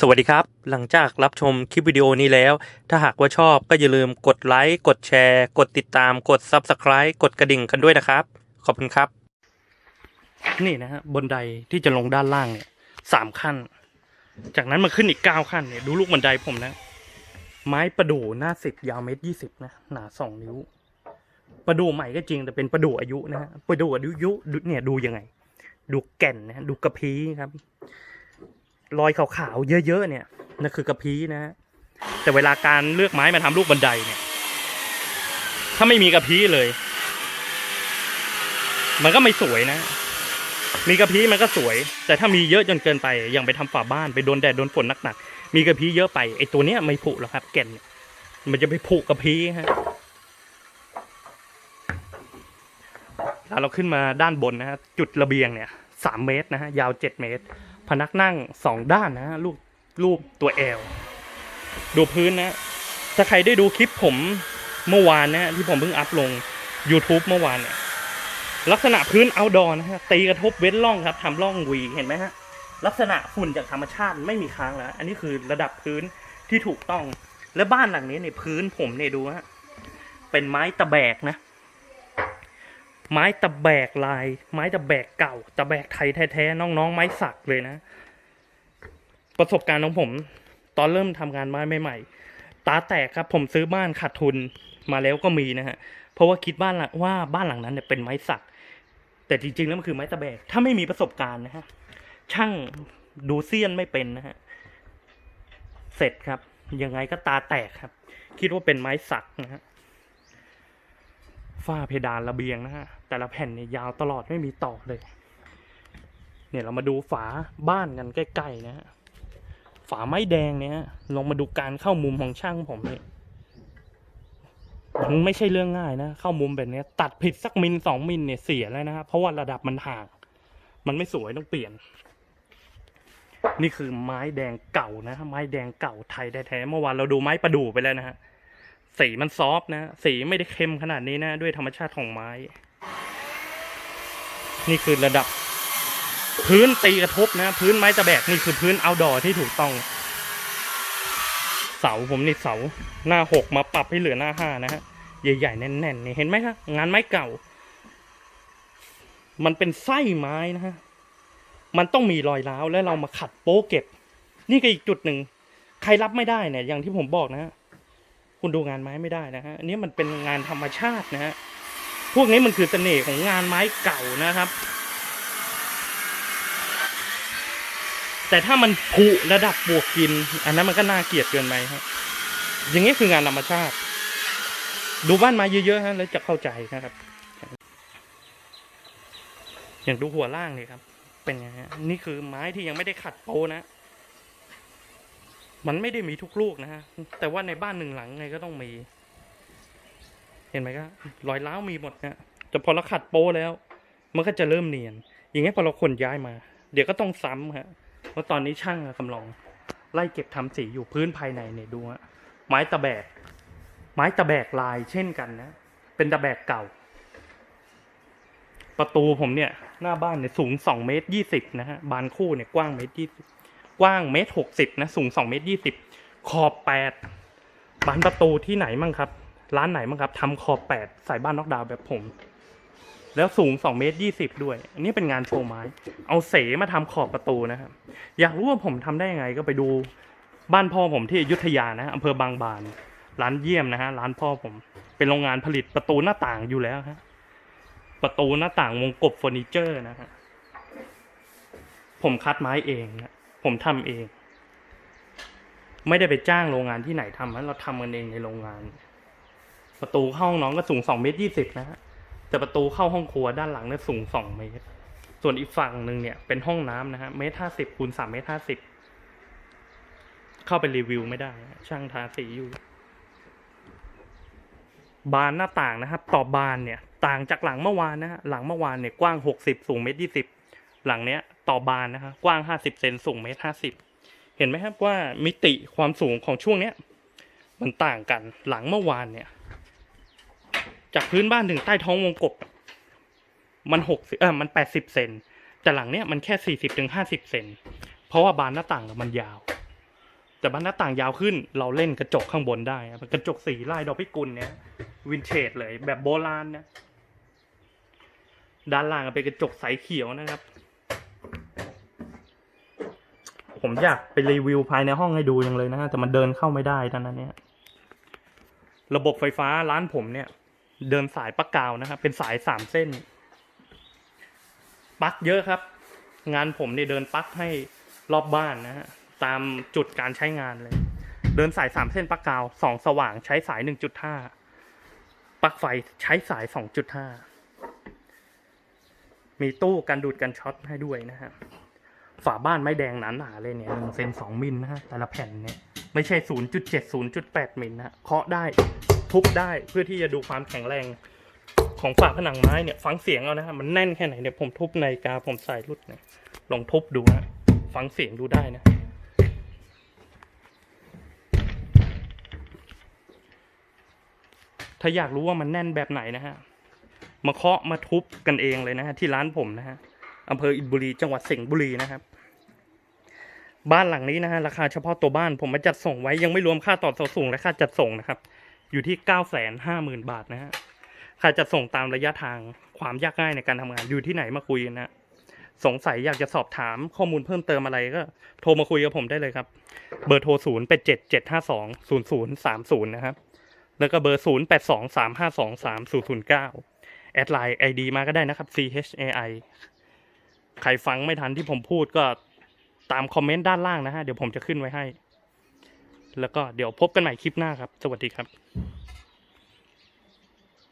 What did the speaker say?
สวัสดีครับ หลังจากรับชมคลิปวิดีโอนี้แล้ว ถ้าหากว่าชอบก็อย่าลืมกดไลค์กดแชร์ กดติดตามกด Subscribe กดกระดิ่งกันด้วยนะครับ ขอบคุณครับ นี่นะฮะบนไดที่จะลงด้านล่างเนี่ยสามขั้น จากนั้นมาขึ้นอีกเก้าขั้นเนี่ยดูลูกบันไดผมนะ ไม้ประดู่หน้าสิบยาวเมตรยี่สิบนะหนาสองนิ้ว ประดู่ใหม่ก็จริงแต่เป็นประดู่อายุนะฮะประดู่อายุดูเนี่ยดูยังไง ดูแก่นนะดูกระพี้ครับ รอยขาวๆเยอะๆเนี่ยนั่นคือกระพี้นะฮะแต่เวลาการเลือกไม้มาทำลูกบันไดเนี่ย ถ้าไม่มีกระพี้เลย มันก็ไม่สวยนะ มีกระพี้มันก็สวย แต่ถ้ามีเยอะจนเกินไป อย่างไปทำฝาบ้านไปโดนแดดโดนฝนหนักๆมีกระพี้เยอะไปไอ้ตัวเนี้ยไม่ผุหรอกครับ แก่นมันจะไปผุกระพี้ฮะแล้วเราขึ้นมาด้านบนนะฮะจุดระเบียงเนี่ยสามเมตรนะฮะยาวเจ็ดเมตร พนักนั่งสองด้านนะรูปรูปตัวแอลดูพื้นนะ ถ้าใครได้ดูคลิปผมเมื่อวานนะที่ผมเพิ่งอัพลง YouTube เมื่อวานเนี่ยลักษณะพื้น outdoor นะฮะตีกระทบเว้นร่องครับทำร่องวีเห็นไหมฮะลักษณะฝุ่นจากธรรมชาติไม่มีค้างแล้ว อันนี้คือระดับพื้นที่ถูกต้อง และบ้านหลังนี้เนี่ยพื้นผมเนี่ยดูฮะเป็นไม้ตะแบกนะ ไม้ตะแบกลาย ไม้ตะแบกเก่า ตะแบกไทยแท้ๆน้องๆ ไม้สักเลยนะ ประสบการณ์ของผม ตอนเริ่มทำงานไม้ใหม่ๆตาแตกครับ ผมซื้อบ้านขาดทุนมาแล้วก็มีนะฮะเพราะว่าคิดบ้านละว่าบ้านหลังนั้นเนี่ยเป็นไม้สัก แต่จริงๆแล้วมันคือไม้ตะแบก ถ้าไม่มีประสบการณ์นะฮะช่างดูเซียนไม่เป็นนะฮะเสร็จครับ ยังไงก็ตาแตกครับ คิดว่าเป็นไม้สักนะฮะ ฝ้าเพดานระเบียงนะฮะ แต่ละแผ่นเนี่ยยาวตลอดไม่มีต่อเลย เนี่ยเรามาดูฝาบ้านกันใกล้ๆนะฮะ ฝาไม้แดงเนี่ยลองมาดูการเข้ามุมของช่างผมเนี่ยมันไม่ใช่เรื่องง่ายนะ เข้ามุมแบบนี้ตัดผิดสักมิลสองมิลเนี่ยเสียแล้วนะครับเพราะว่าระดับมันห่าง มันไม่สวยต้องเปลี่ยน นี่คือไม้แดงเก่านะ ไม้แดงเก่าไทยแท้ๆเมื่อวานเราดูไม้ประดู่ไปแล้วนะฮะ สีมันซอฟต์นะ สีไม่ได้เข้มขนาดนี้นะ ด้วยธรรมชาติของไม้ นี่คือระดับ พื้นตีกระทบนะ พื้นไม้ตะแบกนี่คือพื้นเอาดอที่ถูกต้อง เสาผมนี่เสาหน้าหกมาปรับให้เหลือหน้าห้านะฮะใหญ่ๆแน่นๆนี่เห็นไหมครับงานไม้เก่า มันเป็นไส้ไม้นะฮะมันต้องมีรอยร้าวแล้วเรามาขัดโป๊เก็บ นี่ก็อีกจุดหนึ่งใครรับไม่ได้เนี่ยอย่างที่ผมบอกนะฮะ คุณดูงานไม้ไม่ได้นะฮะอันนี้มันเป็นงานธรรมชาตินะฮะพวกนี้มันคือเสน่ห์ของงานไม้เก่านะครับ แต่ถ้ามันผุระดับบวกกิน อันนั้นมันก็น่าเกลียดเกินไปครับอย่างนี้คืองานธรรมชาติ ดูบ้านไม้เยอะๆฮะแล้วจะเข้าใจนะครับ อย่างดูหัวล่างเลยครับ เป็นไงฮะนี่คือไม้ที่ยังไม่ได้ขัดโปนะ มันไม่ได้มีทุกลูกนะฮะ แต่ว่าในบ้านหนึ่งหลังไงก็ต้องมี เห็นไหมครับรอยร้าวมีหมดนะแต่พอเราขัดโป้แล้ว มันก็จะเริ่มเนียน อย่างเงี้ยพอเราขนย้ายมา เดี๋ยวก็ต้องซ้ำฮะเพราะตอนนี้ช่างกำลังไล่เก็บทำสีอยู่พื้นภายในเนี่ยดูฮะไม้ตะแบก ไม้ตะแบกลายเช่นกันนะ เป็นตะแบกเก่า ประตูผมเนี่ย หน้าบ้านเนี่ยสูงสองเมตรยี่สิบนะฮะบานคู่เนี่ยกว้างเมตรยี่สิบ กว้างเมตรหกสิบนะสูงสองเมตรยี่สิบขอบแปดบานประตูที่ไหนมั่งครับ ร้านไหนมั่งครับทำขอบแปดใส่บ้านน็อกดาวน์แบบผม แล้วสูงสองเมตรยี่สิบด้วย อันนี้เป็นงานโชว์ไม้ เอาเสมาทำขอบประตูนะครับ อยากรู้ว่าผมทำได้ยังไงก็ไปดูบ้านพ่อผมที่อยุธยานะอำเภอบางบาน ร้านเยี่ยมนะฮะร้านพ่อผม เป็นโรงงานผลิตประตูหน้าต่างอยู่แล้วฮะประตูหน้าต่างวงกบเฟอร์นิเจอร์นะฮะผมคัดไม้เองนะ ผมทำเอง ไม่ได้ไปจ้างโรงงานที่ไหนทำนะเราทำกันเองในโรงงาน ประตูเข้าห้องน้องก็สูงสองเมตรยี่สิบนะฮะแต่ประตูเข้าห้องครัวด้านหลังเนี่ยสูงสองเมตร ส่วนอีกฝั่งหนึ่งเนี่ยเป็นห้องน้ำนะฮะเมตรห้าสิบคูณสามเมตรห้าสิบเข้าไปรีวิวไม่ได้ ช่างทาสีอยู่ บานหน้าต่างนะครับต่อบานเนี่ย ต่างจากหลังเมื่อวานนะฮะหลังเมื่อวานเนี่ยกว้างหกสิบสูงเมตรยี่สิบ หลังเนี้ยต่อบานนะฮะกว้างห้าสิบเซนสูงเมตรห้าสิบเห็นไหมครับว่ามิติความสูงของช่วงเนี้ยมันต่างกันหลังเมื่อวานเนี่ย จากพื้นบ้านถึงใต้ท้องวงกบ มันหกเออมันแปดสิบเซนแต่หลังเนี้ยมันแค่สี่สิบถึงห้าสิบเซนเพราะว่าบานหน้าต่างมันยาว แต่บานหน้าต่างยาวขึ้น เราเล่นกระจกข้างบนได้กระจกสีลายดอกพิกุลเนี่ยวินเทจเลยแบบโบราณนะด้านล่างเป็นกระจกใสเขียวนะครับ ผมอยากไปรีวิวภายในห้องให้ดูยังเลยนะฮะแต่มันเดินเข้าไม่ได้ตอนนั้นเนี่ย ระบบไฟฟ้าร้านผมเนี่ย เดินสายปักกาวนะครับเป็นสายสามเส้นปักเยอะครับ งานผมเนี่ยเดินปักให้รอบบ้านนะฮะตามจุดการใช้งานเลย เดินสายสามเส้นปักกาวสองสว่างใช้สายหนึ่งจุดห้าปักไฟใช้สายสองจุดห้ามีตู้กันดูดกันช็อตให้ด้วยนะฮะ ฝาบ้านไม้แดงหนาหนาเลยเนี่ยหนึ่งเซนสองมิลนะฮะแต่ละแผ่นเนี่ยไม่ใช่ศูนย์จุดเจ็ดศูนย์จุดแปดมิลนะเคาะได้ทุบได้เพื่อที่จะดูความแข็งแรงของฝาผนังไม้เนี่ยฟังเสียงเอานะฮะมันแน่นแค่ไหนเนี่ยผมทุบในกาผมใส่รุดเนี่ยลองทุบดูนะฟังเสียงดูได้นะถ้าอยากรู้ว่ามันแน่นแบบไหนนะฮะ มาเคาะมาทุบกันเองเลยนะฮะที่ร้านผมนะฮะ อำเภออินบุรีจังหวัดสิงห์บุรีนะครับ บ้านหลังนี้นะฮะราคาเฉพาะตัวบ้านผมมาจัดส่งไว้ยังไม่รวมค่าต่อเสาสูงและค่าจัดส่งนะครับ อยู่ที่เก้าแสนห้าหมื่นบาทนะฮะค่าจัดส่งตามระยะทางความยากง่ายในการทำงานอยู่ที่ไหนมาคุยนนะสงสัยอยากจะสอบถามข้อมูลเพิ่มเติมอะไรก็ โทรมาคุยกับผมได้เลยครับ เบอร์โทรศูนย์แปดเจ็ดเจ็ดห้าสองศูนย์ศูนย์สามศูนย์นะครับแล้วก็เบอร์ศูนย์แปดสองสามห้าสองสามศูนย์ศูนย์เก้าแอดไลน์ไอดีมาก็ได้นะครับ C H A I ใครฟังไม่ทันที่ผมพูดก็ตามคอมเมนต์ด้านล่างนะฮะ เดี๋ยวผมจะขึ้นไว้ให้ แล้วก็เดี๋ยวพบกันใหม่คลิปหน้าครับ สวัสดีครับ